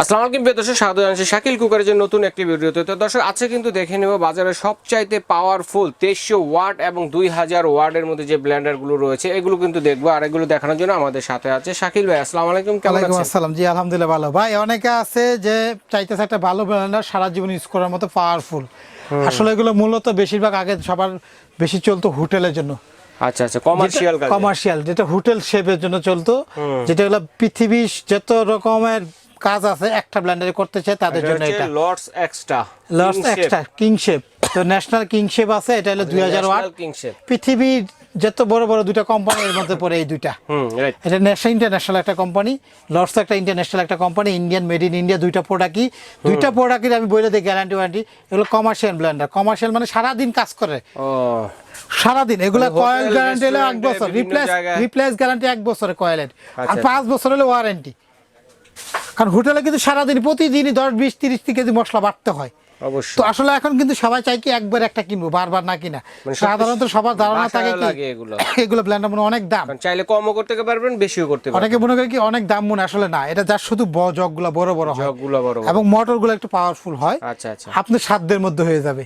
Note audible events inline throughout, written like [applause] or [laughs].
আসসালামু আলাইকুম প্রিয় দর্শক স্বাগত জানাচ্ছি শাকিল কুকারের যে নতুন একটি ভিডিওতে। তো দর্শক আজকে কিন্তু দেখে নেব বাজারে সবচাইতে পাওয়ারফুল তেইশশো ওয়াট এবং দুই হাজার ওয়ার্ডের মধ্যে যে ব্লেন্ডারগুলো রয়েছে এগুলো কিন্তু দেখব আর এগুলো দেখানোর জন্য আমাদের সাথে আছে শাকিল ভাই। আসসালামু আলাইকুম কেমন আছেন? আসসালাম। জি আলহামদুলিল্লাহ ভালো। ভাই অনেকে আছে যে চাইতেছে একটা ভালো ব্লেন্ডার সারা জীবন ইউজ করার মতো পাওয়ারফুল আসলে এগুলো মূলত বেশিরভাগ আগে সবার বেশি চলতো হোটেলের জন্য। আচ্ছা আচ্ছা কমার্শিয়াল কমার্শিয়াল যেটা হোটেল শেপের জন্য চলতো। যেটা হলো পৃথিবীর যত রকমের কাজ আছে একটা ব্লেন্ডারে করতে চায় তাদের জন্য এটা। Lords extra Lords extra king shape তো ন্যাশনাল কিং শেপ আছে এটা হলো দুই হাজার ওয়াট পৃথিবীর যত বড় বড় দুইটা কোম্পানির মধ্যে পড়ে এই দুইটা। এটা ন্যাশনাল ইন্টারন্যাশনাল একটা কোম্পানি লর্ডস একটা ইন্টারন্যাশনাল একটা company Indian made in India দুইটা প্রোডাক্টই দুইটা প্রোডাক্টের আমি বলে দিই গ্যারান্টি ওয়ারেন্টি এগুলো কমার্শিয়াল ব্লেন্ডার কমার্শিয়াল মানে সারাদিন কাজ করে। সারাদিন এগুলো কয়েল গ্যারান্টি হলো এক বছর রিপ্লেস রিপ্লেস গ্যারান্টি এক বছরের কয়েলের আর আচ্ছা। পাঁচ বছর হলো ওয়ারেন্টি কারণ হোটেলে কিন্তু সারাদিন প্রতিদিনই দশ বিশ তিরিশ কেজি মশলা বাড়তে হয়। অবশ্যই। তো আসলে এখন কিন্তু সবাই চাই কি একবার একটা কিনবো বারবার না কিনা। মানে সাধারণত সবার ধারণা থাকে কি এগুলো। [laughs] এগুলো ব্লেন্ডার মনে অনেক দাম। চাইলে কমও করতে পারবেন বেশিও করতে পারবেন। অনেকে মনে করে কি অনেক দাম মনে আসলে না। এটা যার শুধু জগগুলো বড় বড় হয়। জগগুলো বড় বড়। এবং মোটরগুলো একটু পাওয়ারফুল হয়। আচ্ছা আচ্ছা। আপনার সাধ্যের মধ্যে হয়ে যাবে.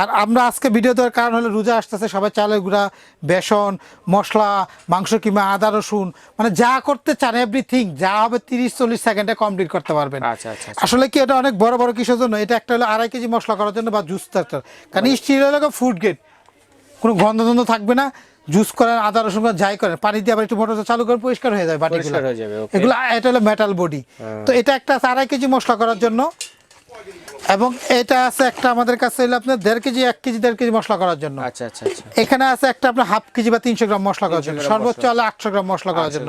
আর আমরা আজকে ভিডিও দেওয়ার কারণ হলো রোজা আসতেছে সবাই চালের গুঁড়া বেসন মশলা মাংস কিংবা আদা রসুন মানে যা করতে চান এভরিথিং যা হবে তিরিশ চল্লিশ সেকেন্ডে কমপ্লিট করতে পারবেন। আচ্ছা আচ্ছা আচ্ছা। আসলে কি এটা অনেক বড় বড় কিসের জন্য? এটা একটা হলো আড়াই কেজি মশলা করার জন্য বা জুস থাকতে কারণ স্টিল এলাকা ফুড গেট কোনো গন্ধ গন্ধ থাকবে না জুস করেন আদা রসুন যাই করেন পানি দিয়ে আবার একটু মোটর চালু করে পরিষ্কার হয়ে যায় বাটিগুলো। হয়ে যাবে, এগুলো এটা হলো মেটাল বডি তো এটা একটা আড়াই কেজি মশলা করার জন্য। এবং এটা আছে একটা আমাদের কাছে হলো আপনার দেড় কেজি এক কেজি দেড় কেজি মশলা করার জন্য। আচ্ছা আচ্ছা আচ্ছা। এখানে আছে একটা আপনার হাফ কেজি বা তিনশো গ্রাম মশলা করার জন্য। সর্বোচ্চ। হলে আটশো গ্রাম মশলা করার জন্য।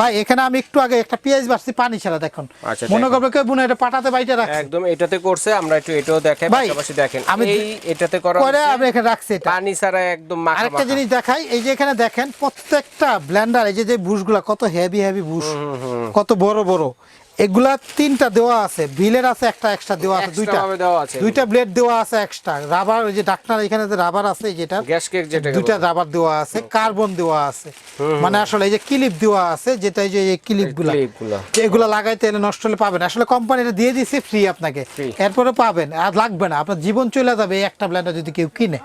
ভাই এখানে আমি একটু আগে একটা পেঁয়াজ বাড়ছি পানি ছাড়া দেখুন। আচ্ছা, মনে করবে কেউ হয় এটা পাটাতে বাইটে রাখছে। একদম এটাতে করছে আমরা একটু এটাও দেখাই ভাই, পাশাপাশি দেখেন। আমি এই এটাতে করা করে আমি এখানে রাখছি এটা। পানি ছাড়া একদম মাখা আরেকটা জিনিস দেখাই এই যে এখানে দেখেন প্রত্যেকটা ব্লেন্ডার এই যে যে বুশগুলা কত হেভি হেভি বুশ কত বড় বড়। এগুলা তিনটা দেওয়া আছে বিলের আছে একটা এক্সট্রা দেওয়া আছে দুইটা। দেওয়া আছে দুইটা ব্লেড দেওয়া আছে এক্সট্রা রাবার ওই যে ডাক্তার এখানে যে রাবার আছে যেটা গ্যাস কেক যেটা দুইটা রাবার দেওয়া আছে কার্বন দেওয়া আছে। মানে আসলে এই যে ক্লিপ দেওয়া আছে যেটা এই যে এই ক্লিপগুলা ক্লিপগুলো। এগুলো লাগাইতে এলে নষ্ট হলে পাবেন। আসলে কোম্পানিটা দিয়ে দিচ্ছে ফ্রি আপনাকে। এরপরে পাবেন। আর লাগবে না। আপনার জীবন চলে যাবে এই একটা ব্ল্যান্ডার যদি কেউ কিনে।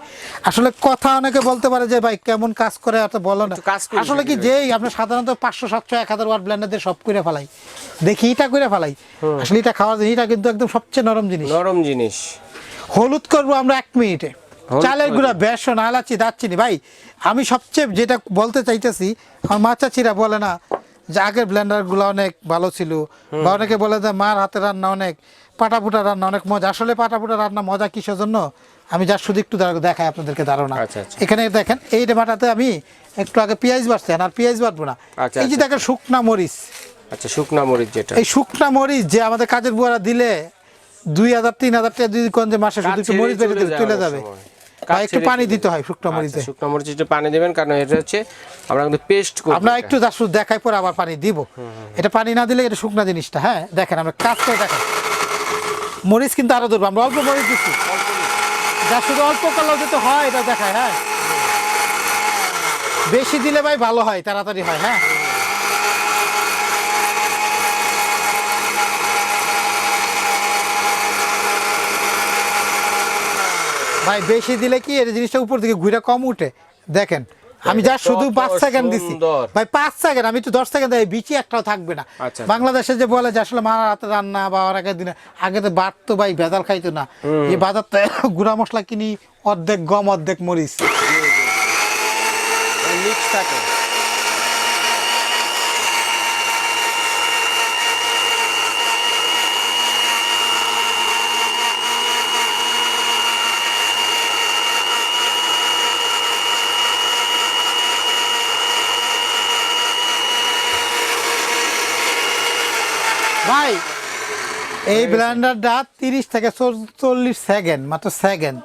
আসলে কথা অনেকে বলতে পারে যে ভাই কেমন কাজ করে এত বলো না। আসলে কি যেই আমরা সাধারণত পাঁচশো সাতশো এক হাজার ওয়াট ব্ল্যান্ডার দিয়ে সব করে ফেলাই। দেখি এটা করে ফেলাই। আসলে এটা খাওয়ার জিনিস এটা কিন্তু একদম সবচেয়ে নরম জিনিস। নরম জিনিস। হলুদ করব আমরা এক মিনিটে। চালের গুঁড়া বেসন আলাচি দারচিনি। ভাই আমি সবচেয়ে যেটা বলতে চাইতেছি আমার মা চাচিরা বলে না যে আগের ব্লেন্ডারগুলো অনেক ভালো ছিল বা অনেকে বলে যে মার হাতে রান্না অনেক পাটাপুটা রান্না অনেক মজা। আসলে পাটাপুটা রান্না মজা কিসের জন্য? আমি যা শুধু একটু দেখাই আপনাদেরকে ধারণা। আচ্ছা, আচ্ছা। এখানে দেখেন এই ডাটাতে আমি একটু আগে পেঁয়াজ বাড়ছেন আর পেঁয়াজ বাড়বো না। আচ্ছা, এই যে। দেখেন শুকনা মরিচ। আচ্ছা শুকনা মরিচ যেটা। এই শুকনা মরিচ যে আমাদের কাজের বুয়ারা দিলে দুই হাজার তিন হাজার টাকা যদি কোন যে মাসে শুধু একটু মরিচ বেটে তুলে যাবে। একটু পানি দিতে হয় শুকনা মরিচে। আচ্ছা, শুকনা মরিচ একটু পানি দিবেন কারণ এটা হচ্ছে আমরা কিন্তু পেস্ট করব আমরা একটু শুধু দেখাই পরে আবার পানি দিব। এটা পানি না দিলে এটা শুকনা জিনিসটা হ্যাঁ? দেখেন আমরা কাজ করে দেখেন মরিচ কিন্তু আরও ধরবো আমরা অল্প মরিচ দিচ্ছি। যা শুধু অল্প কালার দিতে হয় এটা দেখায় হ্যাঁ? বেশি দিলে ভাই ভালো হয় তাড়াতাড়ি হয় হ্যাঁ? ভাই বেশি দিলে কি এর জিনিসটা উপর দিকে ঘুরে কম উঠে? দেখেন আমি যা শুধু পাঁচ সেকেন্ড দিছি। ভাই পাঁচ সেকেন্ড আমি তো দশ সেকেন্ড দেয় বিচি একটাও থাকবে না। আচ্ছা। বাংলাদেশে যে বলে যে আসলে মারা রাতে রান্না বা আগের দিনে আগে তো বাড়তো ভাই ভেজাল খাইতো না। এই বাজার তো গুঁড়া মশলা কিনি অর্ধেক গম অর্ধেক মরিচ। মিক্স থাকে ভাই এই ব্লেন্ডারটা তিরিশ থেকে চল্লিশ সেকেন্ড মাত্র সেকেন্ড।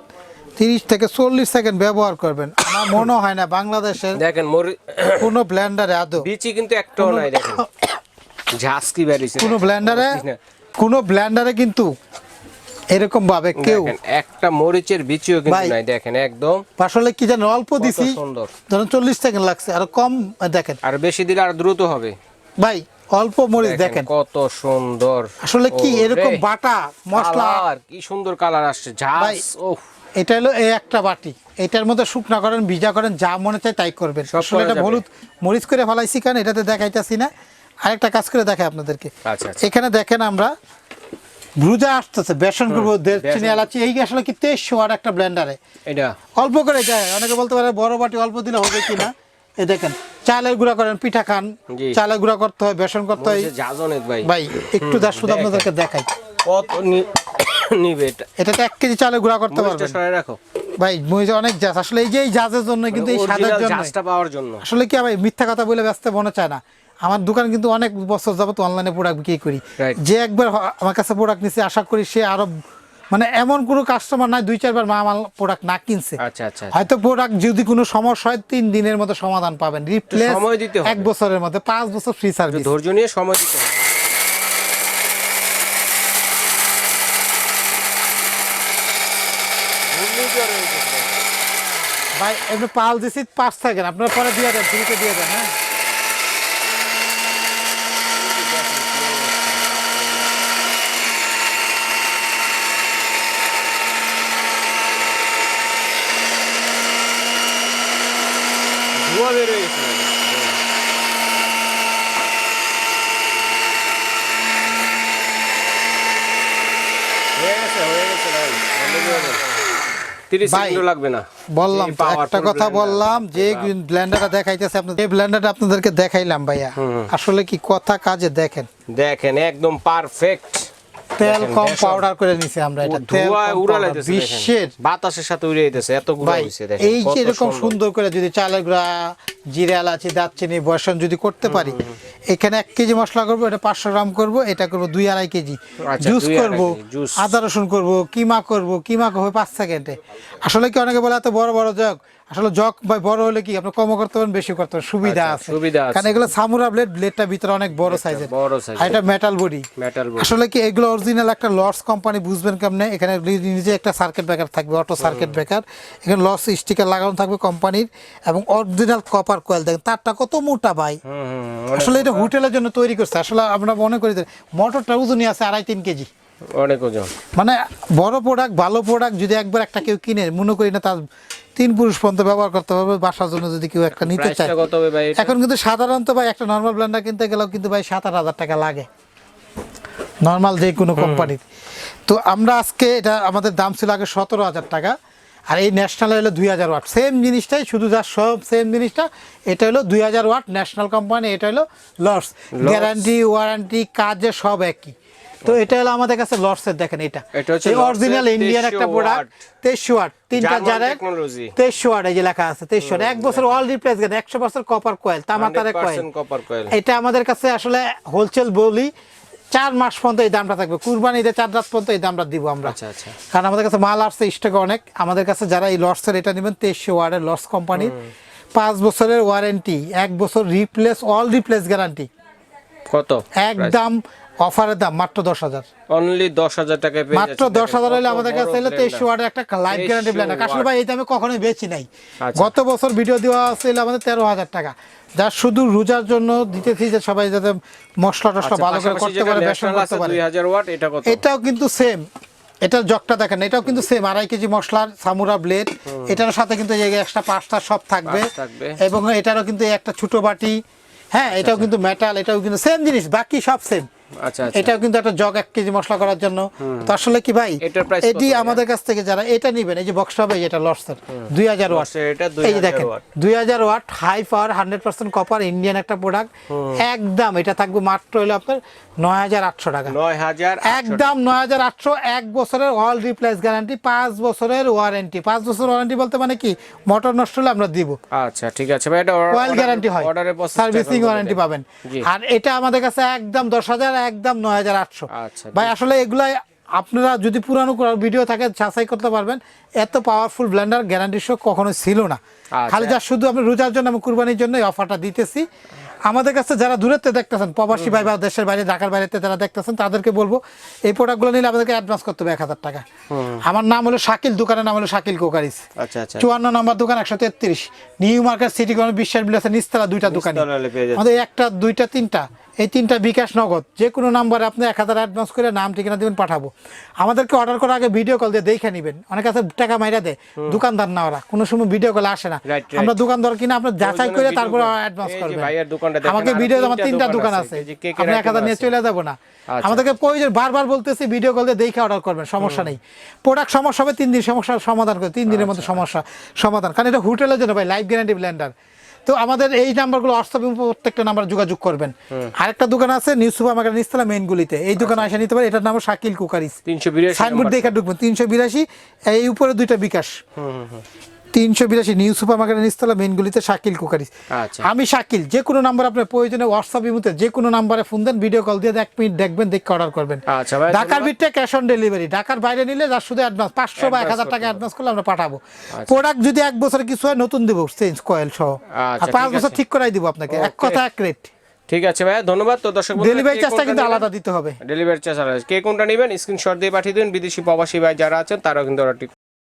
তিরিশ থেকে চল্লিশ সেকেন্ড ব্যবহার করবেন। আমার মনে হয় না বাংলাদেশের দেখেন কোনো ব্লেন্ডারে আদৌ [coughs] বিচি কিন্তু একটাও নাই দেখেন। ঝাঁসকি বেরিয়েছে কোনো ব্লেন্ডারে কোনো ব্লেন্ডারে কিন্তু এরকম ভাবে কেউ একটা মরিচের বিচিও কিন্তু। নাই দেখেন একদম। আসলে কি জানো অল্প দিছি। সুন্দর। ধরুন চল্লিশ সেকেন্ড লাগছে আর কম দেখেন। আর বেশি দিলে আর দ্রুত হবে। ভাই অল্প মরিচ দেখেন কত সুন্দর। আসলে কি এরকম বাটা মশলা? কালার, কি সুন্দর কালার আসছে ঝাস ওহ এটা হলো এই একটা বাটি। এটার মধ্যে শুকনা করেন ভিজা করেন যা মনে চায় তাই করবেন। আসলে এটা হলুদ মরিচ করে ফেলাইছি কারণ এটাতে দেখাইতেছি না। আরেকটা কাজ করে দেখাই আপনাদেরকে। আচ্ছা, আচ্ছা। এখানে দেখেন আমরা ব্রুজা আসতেছে বেসন করব দেড়চিনি এলাচি। এই আসলে কি তেইশশো আর একটা ব্লেন্ডারে এটা। অল্প করে যায় অনেকে বলতে পারে বড় বাটি অল্প দিলে হবে কিনা। এই দেখেন চালের গুঁড়া করেন পিঠা খান চালের গুঁড়া করতে হয় বেসন করতে হয়। ভাই। ভাই একটু যা শুধু আপনাদেরকে দেখাই। কত নিবে এটা? এক কেজি চালের গুঁড়া করতে পারবেন। সরাই রাখো। ভাই মরিচ অনেক জাজ আসলে এই যে এই জাজের জন্য কিন্তু এই অরিজিনাল জন্য পাওয়ার জন্য। আসলে কি ভাই মিথ্যা কথা বলে ব্যস্ত মনে চায় না। আমার দোকান কিন্তু অনেক বছর যাবত অনলাইনে প্রোডাক্ট বিক্রি করি। যে একবার আমার কাছে প্রোডাক্ট নিচ্ছে আশা করি সে আরও মানে এমন কোনো কাস্টমার নাই দুই চারবার মা আমার প্রোডাক্ট না কিনছে। আচ্ছা আচ্ছা হয়তো প্রোডাক্ট যদি কোনো সমস্যা হয় তিন দিনের মধ্যে সমাধান পাবেন। রিপ্লেস সময় দিতে হবে। এক বছরের মধ্যে পাঁচ বছর ফ্রি সার্ভিস ধৈর্য নিয়ে সময় দিতে হবে। ভাই এমনি পাল দিছি পাঁচ থাকেন। আপনার পরে দিয়ে দেন ফ্রিতে দিয়ে দেন হ্যাঁ? একটা কথা বললাম যে দেখাইতেছে আপনাদেরকে দেখাইলাম ভাইয়া। আসলে কি কথা কাজে দেখেন? দেখেন একদম পারফেক্ট তেল কম। পাউডার করে নিছে আমরা এটা। তেল বিশ্বের বাতাসের সাথে উড়ে এত গুঁড়া হইছে দেখেন এই যে এরকম সুন্দর। করে যদি চালের গুঁড়া জিরে এলাচি দারচিনি বসন যদি করতে পারি এখানে এক কেজি মশলা করব এটা পাঁচশো গ্রাম করব এটা করব দুই আড়াই কেজি। আচ্ছা, জুস করব আদা রসুন করব কিমা করব কিমা হবে পাঁচ সেকেন্ডে। আসলে কি অনেকে বলে এত বড় বড় জগ? আসলে জগ ভাই বড় হলে কি আপনি কম করতে পারেন বেশি করতে পারেন? সুবিধা আচ্ছা, আছে। সুবিধা আছে। কারণ এগুলো সামুরা ব্লেড ব্লেডটা ভিতরে অনেক বড় সাইজের বড় size আর এটা মেটাল বডি মেটাল বডি আসলে কি এগুলো অরিজিনাল একটা লস কোম্পানি বুঝবেন কেমনে? এখানে নিজে একটা সার্কিট ব্রেকার থাকবে অটো সার্কিট ব্রেকার এখানে লস স্টিকার লাগানো থাকবে কোম্পানির এবং অরিজিনাল কপার কয়েল দেখেন তারটা কত মোটা ভাই। আসলে এটা হোটেলের জন্য তৈরি করছে। আসলে আমরা মনে করি মোটরটা ওজনই আছে আড়াই তিন কেজি। অনেক ওজন। মানে বড় প্রোডাক্ট ভালো প্রোডাক্ট যদি একবার একটা কেউ কিনে মনে করি না তার তিন পুরুষ পর্যন্ত ব্যবহার করতে পারবে বাসার জন্য যদি কেউ একটা নিতে চায়। হবে এখন কিন্তু সাধারণত ভাই একটা নর্মাল ব্লেন্ডার কিনতে গেলেও কিন্তু ভাই সাত আট হাজার টাকা লাগে। নর্মাল যে কোনো কোম্পানির তো আমরা আজকে এটা আমাদের দাম ছিল আগে সতেরো হাজার টাকা আর এই ন্যাশনাল হলো দুই হাজার ওয়াট সেম জিনিসটাই শুধু যা সব সেম জিনিসটা এটা হলো দুই হাজার ওয়াট ন্যাশনাল কোম্পানি এটা হলো লস গ্যারান্টি ওয়ারান্টি কাজে সব একই। তো এটা হলো আমাদের কাছে লসের দেখেন এটা। এটা হচ্ছে এই অরিজিনাল ইন্ডিয়ান একটা প্রোডাক্ট তেইশশো ওয়াট তিনটা technology। তেইশশো ওয়াট এই যে লেখা আছে তেইশশো ওয়াট এক বছর অল রিপ্লেস একশো বছর কপার কয়েল তামাতারে কয়েল 100% copper coil। এটা আমাদের কাছে আসলে হোলসেল বলি চার মাস পর্যন্ত এই দামটা থাকবে। কুরবানি ঈদে চার রাত পর্যন্ত এই দামটা দিব আমরা। আচ্ছা, আচ্ছা। কারণ আমাদের কাছে মাল আসছে স্টক অনেক। আমাদের কাছে যারা এই লসের এটা নেবেন তেইশশো ওয়ার্ডের লস কোম্পানির পাঁচ বছরের ওয়ারেন্টি এক বছর রিপ্লেস অল রিপ্লেস গ্যারান্টি কত? একদম অফারের দাম মাত্র দশ হাজার। অনলি দশ হাজার পেয়ে মাত্র দশ হাজার হলে আমাদের কাছে blender। তেইশশো ওয়ার্ডের একটা লাইফ গ্যারান্টি ব্লেন্ডার আসলে ভাই এই দামে কখনোই বেচি নাই। আচ্ছা। গত বছর ভিডিও দেওয়া ছিল আমাদের তেরো হাজার টাকা। যা শুধু রোজার জন্য দিতেছি যে সবাই যাতে মশলা টসলা আচ্ছা, ভালো করে করতে পারে বেসন করতে পারে। 2000 ওয়াট এটা কত? এটাও কিন্তু সেম এটার জগটা দেখেন এটাও কিন্তু সেম আড়াই কেজি মশলার সামুরা ব্লেড এটার সাথে কিন্তু এক্সট্রা পাঁচটা সব থাকবে। এবং এটারও কিন্তু একটা ছোট বাটি। হ্যাঁ এটাও কিন্তু মেটাল এটাও কিন্তু সেম জিনিস বাকি সব সেম আচ্ছা আচ্ছা। এটাও কিন্তু একটা জগ এক কেজি মশলা করার জন্য। তো আসলে কি ভাই এটি আমাদের কাছ থেকে যারা এটা নিবেন এই যে বক্সটা হবে এটা লসের দুই হাজার ওয়াট। এটা এই যে 2000 দেখেন। দুই হাজার watt. High power hundred percent copper Indian একটা প্রোডাক্ট একদম এটা থাকবে মাত্র হলো আপনার নয় হাজার আটশো টাকা। নয় হাজার একদম নয় হাজার আটশো এক বছরের অল রিপ্লেস গ্যারান্টি পাঁচ বছরের ওয়ারেন্টি পাঁচ বছর ওয়ারেন্টি বলতে মানে কি মোটর নষ্ট হলে আমরা দিব। আচ্ছা ঠিক আছে। ভাই এটা কয়েল গ্যারান্টি হয়। সার্ভিসিং ওয়ারেন্টি পাবেন। আর এটা আমাদের কাছে একদম দশ হাজার একদম নয় হাজার আটশো। আচ্ছা, ভাই আসলে এগুলাই আপনারা যদি পুরানো ভিডিও থাকে যাচাই করতে পারবেন। এত পাওয়ারফুল ব্লেন্ডার গ্যারান্টি শো কখনো ছিল না। আচ্ছা। খালি যা শুধু আপনি রোজার জন্য আমি কুরবানির জন্য অফারটা দিতেছি। আমাদের কাছে যারা দূরেতে দেখতেছেন প্রবাসী ভাই বা দেশের বাইরে ঢাকার বাইরেতে যারা দেখতেছেন তাদেরকে বলব এই প্রোডাক্টগুলো নিলে আমাদেরকে অ্যাডভান্স করতে হবে এক হাজার টাকা। আমার নাম হলো শাকিল দোকানের নাম হলো শাকিল কোকারিস। আচ্ছা চুয়ান্ন নম্বর দোকান একশো তেত্রিশ। নিউ মার্কেট সিটি বিশ্বাস বিলাসের নিস্তালা দুইটা দোকান। আমাদের একটা দুইটা তিনটা। এই তিনটা বিকাশ নগদ। যে কোনো নাম্বারে আপনি এক হাজার অ্যাডভান্স করে নাম ঠিকানা দিবেন পাঠাবো। আমাদেরকে অর্ডার করার আগে ভিডিও কল দিয়ে দেখে নেবেন। অনেক আছে টাকা মাইরা দেয়। দোকানদার না ওরা। কোনো সময় ভিডিও কলে আসে না. আমরা দোকানদার কিনা আপনার যাচাই করে তারপরে অ্যাডভান্স করবেন। আমাকে ভিডিও আমার তিনটা দোকান আছে, আপনি এক হাজার নিয়ে চলে যাব না। আচ্ছা। আমাদেরকে প্রয়োজন বারবার বলতেছি ভিডিও কল দিয়ে দেখে অর্ডার করবেন সমস্যা নেই। প্রোডাক্ট সমস্যা হবে তিন দিন সমস্যার সমাধান করে তিন দিনের মধ্যে আচ্ছা। সমস্যা সমাধান। কারণ এটা হোটেলের জন্য ভাই লাইফ গ্যারান্টি ব্লেন্ডার তো আমাদের এই নাম্বারগুলো হোয়াটসঅ্যাপে প্রত্যেকটা নাম্বার যোগাযোগ করবেন। আরেকটা দোকান আছে নিউ সুপার মার্কেট নিস্তলা মেইন গুলিতে। এই দোকানে আসে নিতে পারে এটার নাম শাকিল কুকারিস তিনশো বিরাশি সাইনবোর্ড দেখে ঢুকবেন তিনশো বিরাশি এই উপরে দুইটা বিকাশ। তিনশো বিরাশি নিউ সুপার মার্কেটের নিস্তলা মেনগুলিতে শাকিল কুকারিস আচ্ছা। আমি শাকিল যে কোনো নাম্বার আপনার প্রয়োজনে হোয়াটসঅ্যাপ ইমুতে যে কোনো নাম্বারে ফোন দেন ভিডিও কল দিয়ে এক মিনিট দেখবেন দেখে অর্ডার করবেন। আচ্ছা ঢাকার ভিতরে ক্যাশ অন ডেলিভারি ঢাকার বাইরে নিলে যার শুধু অ্যাডভান্স পাঁচশো বা এক হাজার টাকা অ্যাডভান্স করলে আমরা পাঠাবো। প্রোডাক্ট যদি এক বছর কিছু হয় নতুন দেবো চেঞ্জ কয়েল সহ। আচ্ছা, পাঁচ বছর ঠিক করাই দিব আপনাকে এক কথা এক রেট ঠিক আছে ভাইয়া ধন্যবাদ। তো দর্শক ডেলিভারি চার্জটা কিন্তু আলাদা দিতে হবে। ডেলিভারি চার্জ আলাদা। কে কোনটা নেবেন? স্ক্রিনশট দিয়ে পাঠিয়ে দিন। বিদেশি প্রবাসী ভাই যারা আছেন তারাও কিন্তু অর্ডারটি